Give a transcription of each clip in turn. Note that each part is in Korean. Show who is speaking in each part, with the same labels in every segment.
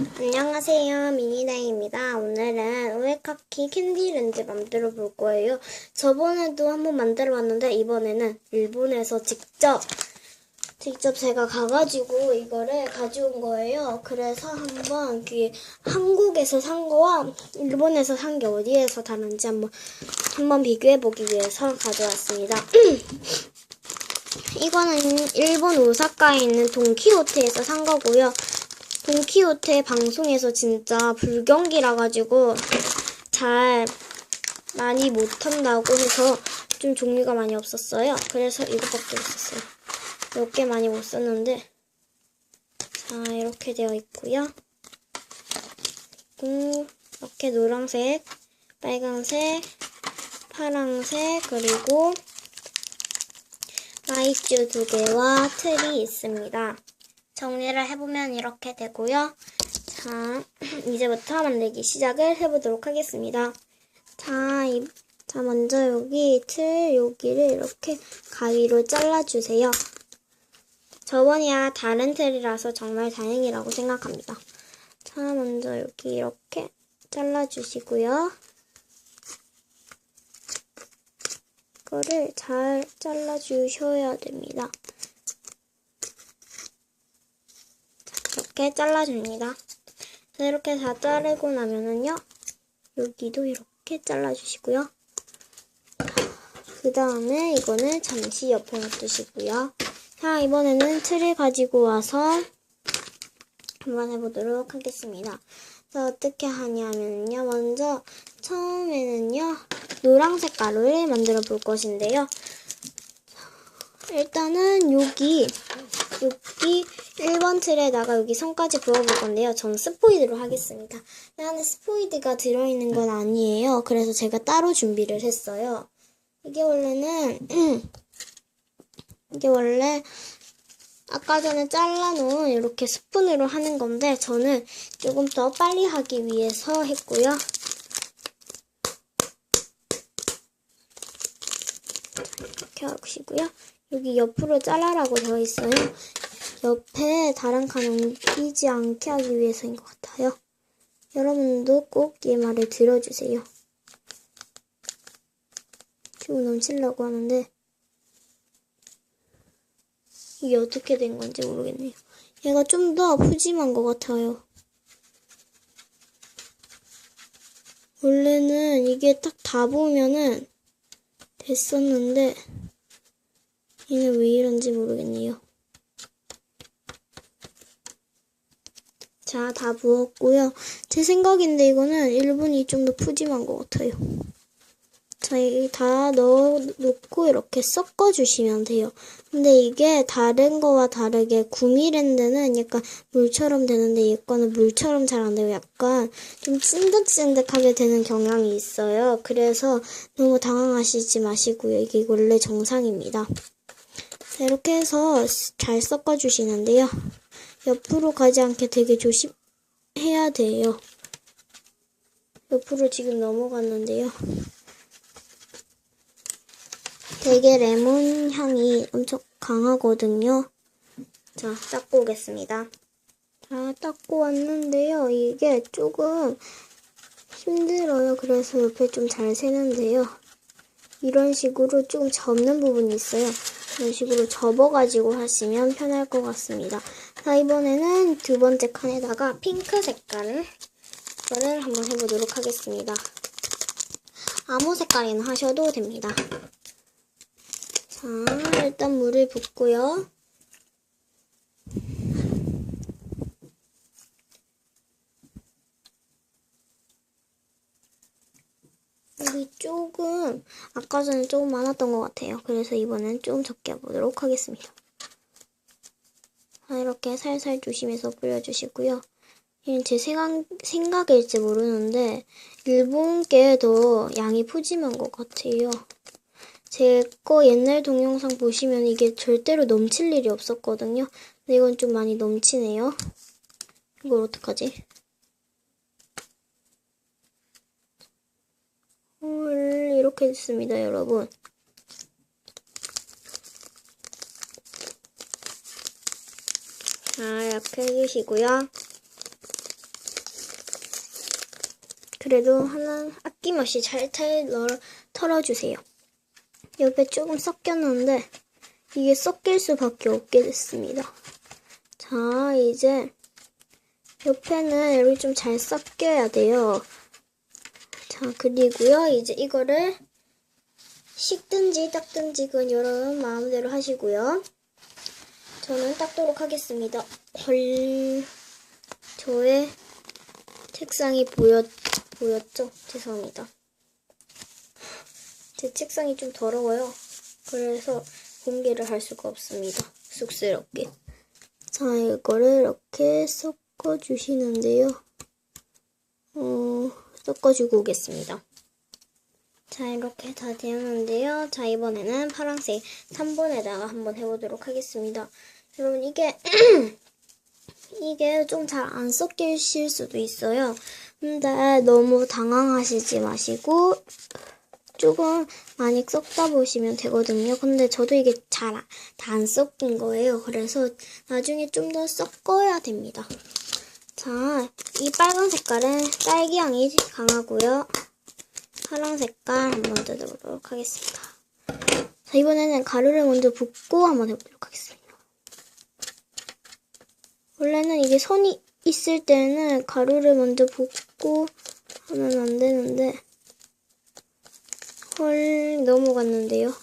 Speaker 1: 안녕하세요. 미니다입니다. 오늘은 우에카키 캔디 렌즈 만들어 볼 거예요. 저번에도 한번 만들어 봤는데 이번에는 일본에서 직접 직접 제가 가가지고 이거를 가져온 거예요. 그래서 한번 그 한국에서 산 거와 일본에서 산 게 어디에서 다른지 한번 한번 비교해 보기 위해서 가져왔습니다. 이거는 일본 오사카에 있는 돈키호테에서 산 거고요. 돈키호테 방송에서 진짜 불경기라 가지고 잘 많이 못한다고 해서 좀 종류가 많이 없었어요. 그래서 이것밖에 없었어요. 몇 개 많이 못 썼는데 자 이렇게 되어 있고요. 이렇게 노란색, 빨간색, 파란색 그리고 마이쮸 두 개와 틀이 있습니다. 정리를 해보면 이렇게 되고요. 자, 이제부터 만들기 시작을 해보도록 하겠습니다. 자, 이, 자 먼저 여기 틀 여기를 이렇게 가위로 잘라주세요. 저번이야 다른 틀이라서 정말 다행이라고 생각합니다. 자, 먼저 여기 이렇게 잘라주시고요. 이거를 잘 잘라주셔야 됩니다. 이렇게 잘라줍니다. 자, 이렇게 다 자르고 나면은요, 여기도 이렇게 잘라주시고요. 그 다음에 이거는 잠시 옆에 놔두시고요. 자, 이번에는 틀을 가지고 와서 한번 해보도록 하겠습니다. 자, 어떻게 하냐면요. 먼저 처음에는요, 노란색 가루를 만들어 볼 것인데요. 일단은 여기, 여기 1번 틀에다가 여기 선까지 부어볼 건데요. 전 스포이드로 하겠습니다. 이 안에 스포이드가 들어있는 건 아니에요. 그래서 제가 따로 준비를 했어요. 이게 원래는, 이게 원래 아까 전에 잘라놓은 이렇게 스푼으로 하는 건데 저는 조금 더 빨리 하기 위해서 했고요. 이렇게 하시고요. 여기 옆으로 잘라라고 되어 있어요. 옆에 다른 칸 옮기지 않게 하기 위해서인 것 같아요. 여러분도 꼭 이 말을 들어주세요. 지금 넘치려고 하는데 이게 어떻게 된 건지 모르겠네요. 얘가 좀 더 푸짐한 것 같아요. 원래는 이게 딱 다 보면은 됐었는데 얘는 왜 이런지 모르겠네요. 자, 다 부었고요. 제 생각인데 이거는 1분이 좀 더 푸짐한 것 같아요. 자, 여기 다 넣어 놓고 이렇게 섞어 주시면 돼요. 근데 이게 다른 거와 다르게 구미랜드는 약간 물처럼 되는데 얘 거는 물처럼 잘안 돼요. 약간 좀 찐득찐득하게 되는 경향이 있어요. 그래서 너무 당황하시지 마시고요. 이게 원래 정상입니다. 자, 이렇게 해서 잘 섞어 주시는데요. 옆으로 가지 않게 되게 조심해야 돼요. 옆으로 지금 넘어갔는데요. 되게 레몬 향이 엄청 강하거든요. 자, 닦고 오겠습니다. 자, 닦고 왔는데요. 이게 조금 힘들어요. 그래서 옆에 좀 잘 새는데요. 이런 식으로 좀 접는 부분이 있어요. 이런 식으로 접어가지고 하시면 편할 것 같습니다. 자, 이번에는 두 번째 칸에다가 핑크 색깔을 이거를 한번 해보도록 하겠습니다. 아무 색깔이나 하셔도 됩니다. 자, 일단 물을 붓고요. 여기 조금 아까 전에 조금 많았던 것 같아요. 그래서 이번엔 좀 적게 해보도록 하겠습니다. 자, 이렇게 살살 조심해서 뿌려주시고요. 이건 제 생각, 생각일지 모르는데 일본 게 더 양이 푸짐한 것 같아요. 제 거 옛날 동영상 보시면 이게 절대로 넘칠 일이 없었거든요. 근데 이건 좀 많이 넘치네요. 이걸 어떡하지? 헐, 이렇게 됐습니다, 여러분. 자, 이렇게 해주시고요. 그래도 하나 아낌없이 잘 털어, 털어주세요. 옆에 조금 섞였는데 이게 섞일 수밖에 없게 됐습니다. 자, 이제 옆에는 여기 좀잘 섞여야 돼요. 자, 그리고요, 이제 이거를 식든지 닦든지 그건 여러분 마음대로 하시고요. 저는 닦도록 하겠습니다. 헐, 저의 책상이 보였, 보였죠? 죄송합니다. 제 책상이 좀 더러워요. 그래서 공개를 할 수가 없습니다. 쑥스럽게. 자, 이거를 이렇게 섞어주시는데요. 어, 섞어주고 오겠습니다. 자, 이렇게 다 되었는데요. 자, 이번에는 파란색 3번에다가 한번 해보도록 하겠습니다. 여러분, 이게, 이게 좀 잘 안 섞이실 수도 있어요. 근데 너무 당황하시지 마시고, 조금 많이 섞다 보시면 되거든요. 근데 저도 이게 잘 다 안 섞인 거예요. 그래서 나중에 좀 더 섞어야 됩니다. 자, 이 빨간 색깔은 딸기향이 강하고요. 파란 색깔 한번 뜯어보도록 하겠습니다. 자, 이번에는 가루를 먼저 붓고 한번 해보도록 하겠습니다. 원래는 이게 선이 있을 때는 가루를 먼저 붓고 하면 안 되는데, 헐, 넘어갔는데요.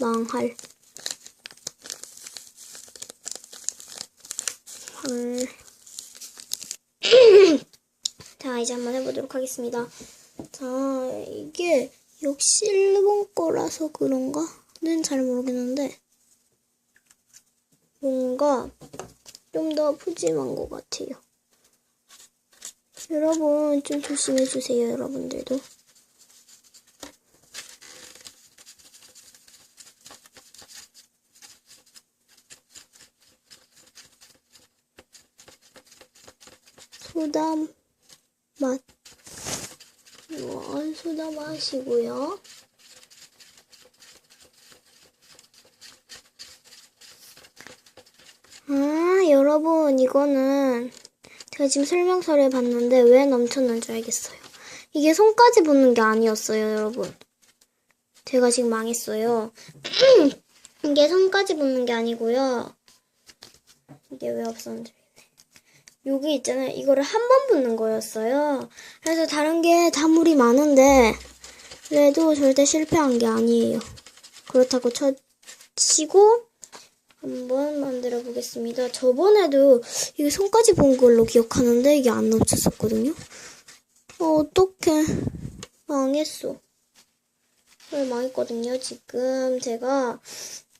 Speaker 1: 망할. 헐. 자, 이제 한번 해보도록 하겠습니다. 자, 이게 역시 일본 거라서 그런가?는 잘 모르겠는데, 뭔가 좀 더 푸짐한 것 같아요. 여러분, 좀 조심해 주세요, 여러분들도. 소다 맛. 이건 소다 맛이고요. 아, 여러분, 이거는 제가 지금 설명서를 봤는데 왜 넘쳤는 줄 알겠어요. 이게 손까지 붙는 게 아니었어요, 여러분. 제가 지금 망했어요. 이게 손까지 붙는 게 아니고요. 이게 왜 없었는지. 여기 있잖아요. 이거를 한번 붙는 거였어요. 그래서 다른 게 다 물이 많은데 그래도 절대 실패한 게 아니에요. 그렇다고 쳐 치고 한번 만들어 보겠습니다. 저번에도 이게 손까지 본 걸로 기억하는데 이게 안 넘쳤었거든요. 어, 어떡해. 망했어. 네, 망했거든요. 지금 제가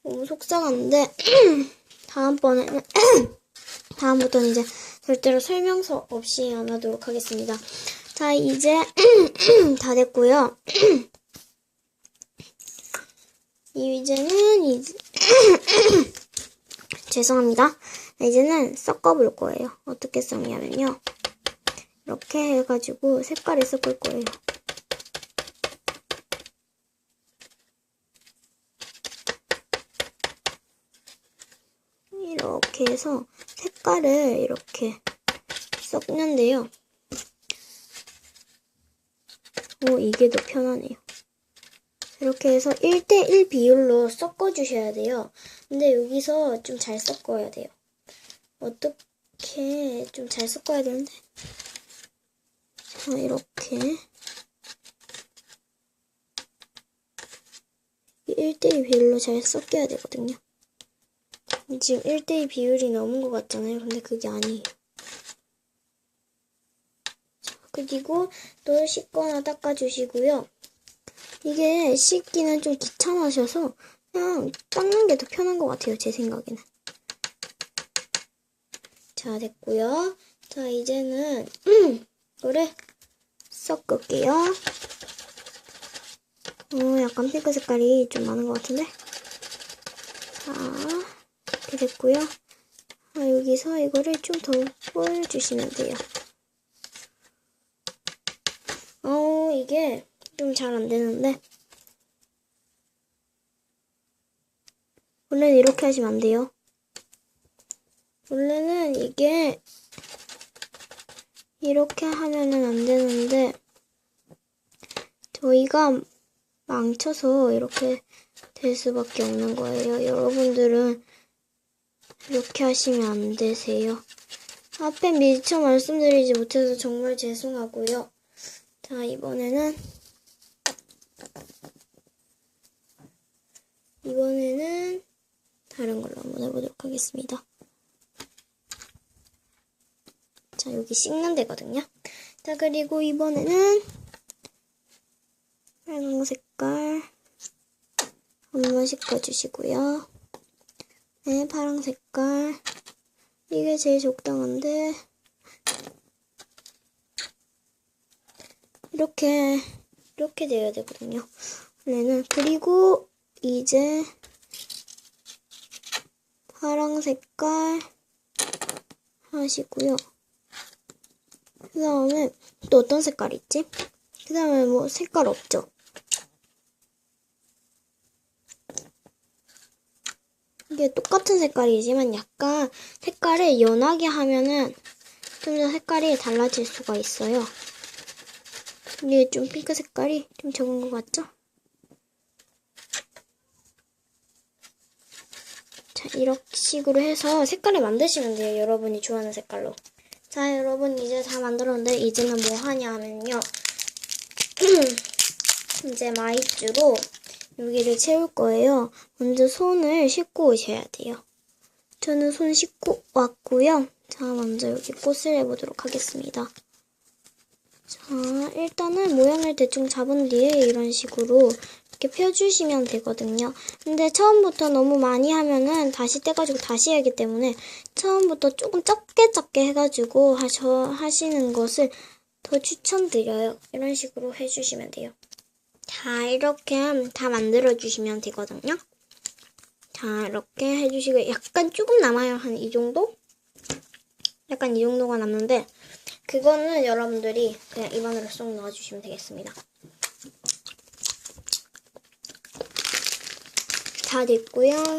Speaker 1: 너무 속상한데 다음번에는 다음부터는 이제 절대로 설명서 없이 안 하도록 하겠습니다. 자, 이제 다 됐고요. 이제는 이제 죄송합니다. 이제는 섞어볼 거예요. 어떻게 섞냐면요. 이렇게 해가지고 색깔을 섞을 거예요. 이렇게 해서 색깔을 이렇게 섞는데요. 오, 이게 더 편하네요. 이렇게 해서 1대1 비율로 섞어주셔야 돼요. 근데 여기서 좀 잘 섞어야 돼요. 어떻게 좀 잘 섞어야 되는데. 자, 이렇게. 1대1 비율로 잘 섞여야 되거든요. 지금 1대2 비율이 넘은 것 같잖아요. 근데 그게 아니에요. 자, 그리고 또 씻거나 닦아주시고요. 이게 씻기는 좀 귀찮으셔서 그냥 닦는 게 더 편한 것 같아요. 제 생각에는. 자, 됐고요. 자, 이제는 이거를 섞을게요. 어, 약간 핑크 색깔이 좀 많은 것 같은데. 자, 됐고요. 아, 여기서 이거를 좀 더 보여주시면 돼요. 어, 이게 좀 잘 안 되는데. 원래는 이렇게 하시면 안 돼요. 원래는 이게 이렇게 하면은 안 되는데 저희가 망쳐서 이렇게 될 수밖에 없는 거예요. 여러분들은 이렇게 하시면 안 되세요. 앞에 미처 말씀드리지 못해서 정말 죄송하고요. 자, 이번에는 이번에는 다른 걸로 한번 해보도록 하겠습니다. 자, 여기 씻는 데거든요. 자, 그리고 이번에는 빨간 색깔 한번 씻어주시고요. 네, 파랑 색깔. 이게 제일 적당한데. 이렇게, 이렇게 돼야 되거든요. 원래는. 그리고 이제 파랑 색깔 하시고요. 그 다음에 또 어떤 색깔 있지? 그 다음에 뭐 색깔 없죠? 이게 똑같은 색깔이지만 약간 색깔을 연하게 하면은 좀 더 색깔이 달라질 수가 있어요. 이게 좀 핑크 색깔이 좀 적은 것 같죠? 자, 이렇게 식으로 해서 색깔을 만드시면 돼요. 여러분이 좋아하는 색깔로. 자, 여러분 이제 다 만들었는데 이제는 뭐 하냐 하면요. 이제 마이쮸로 여기를 채울 거예요. 먼저 손을 씻고 오셔야 돼요. 저는 손 씻고 왔고요. 자, 먼저 여기 꽃을 해보도록 하겠습니다. 자, 일단은 모양을 대충 잡은 뒤에 이런 식으로 이렇게 펴주시면 되거든요. 근데 처음부터 너무 많이 하면은 다시 떼가지고 다시 하기 때문에 처음부터 조금 적게 적게 해가지고 하셔, 하시는 것을 더 추천드려요. 이런 식으로 해주시면 돼요. 자, 이렇게 다 만들어주시면 되거든요. 자, 이렇게 해주시고, 약간 조금 남아요. 한 이 정도? 약간 이 정도가 남는데, 그거는 여러분들이 그냥 입안으로 쏙 넣어주시면 되겠습니다. 다 됐고요.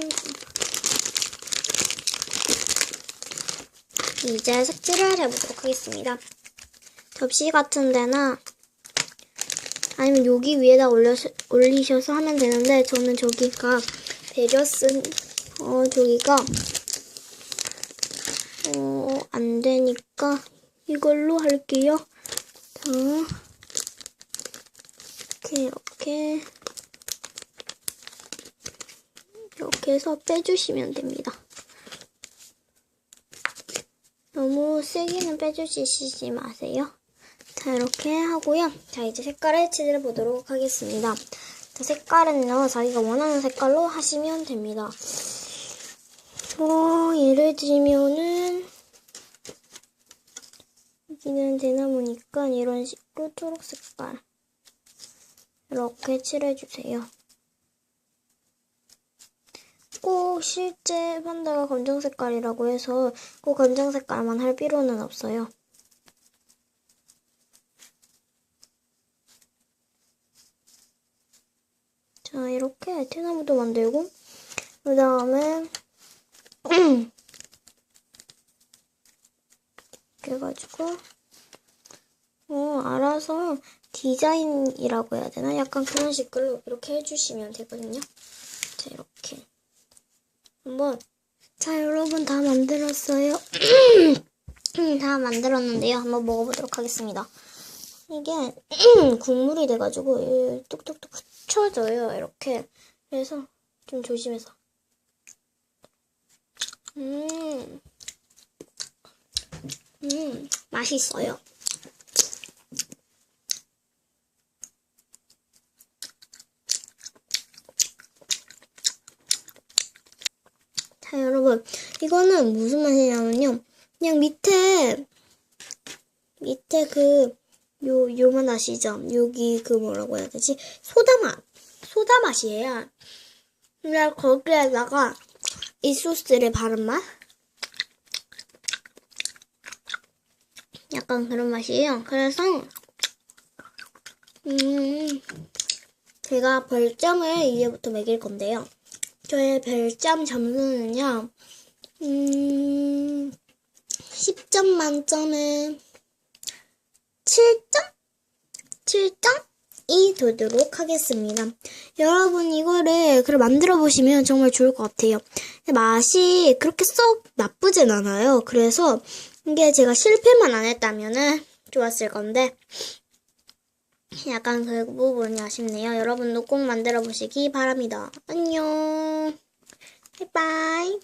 Speaker 1: 이제 색칠을 해보도록 하겠습니다. 접시 같은 데나 아니면 여기 위에다 올려 올리셔서 하면 되는데 저는 저기가 배려 쓴 어, 저기가 어, 안 되니까 이걸로 할게요. 자, 이렇게 이렇게 이렇게 해서 빼주시면 됩니다. 너무 세게는 빼주시지 마세요. 자, 이렇게 하고요. 자, 이제 색깔을 칠해 보도록 하겠습니다. 자, 색깔은요, 자기가 원하는 색깔로 하시면 됩니다. 어, 예를 들면은, 여기는 대나무니까 이런 식으로 초록 색깔. 이렇게 칠해주세요. 꼭 실제 판다가 검정 색깔이라고 해서 꼭 검정 색깔만 할 필요는 없어요. 자, 이렇게 대나무도 만들고, 그 다음에, 이렇게 해가지고, 어, 알아서 디자인이라고 해야 되나? 약간 그런 식으로 이렇게 해주시면 되거든요. 자, 이렇게. 한번. 자, 여러분 다 만들었어요. 다 만들었는데요. 한번 먹어보도록 하겠습니다. 이게 국물이 돼가지고 뚝뚝뚝 흩쳐져요. 이렇게. 그래서 좀 조심해서. 음, 음, 맛있어요. 자, 여러분. 이거는 무슨 맛이냐면요. 그냥 밑에, 밑에 그, 요, 요만 아시죠? 여기 그 뭐라고 해야 되지? 소다 맛. 소다 맛이에요. 그냥 거기에다가 이 소스를 바른 맛? 약간 그런 맛이에요. 그래서, 음, 제가 별점을 이제부터 매길 건데요. 저의 별점 점수는요, 음, 10점 만점에 7점? 7점? 두도록 하겠습니다. 여러분 이거를 그걸 만들어 보시면 정말 좋을 것 같아요. 맛이 그렇게 썩 나쁘진 않아요. 그래서 이게 제가 실패만 안 했다면은 좋았을 건데 약간 그 부분이 아쉽네요. 여러분도 꼭 만들어 보시기 바랍니다. 안녕. 바이바이.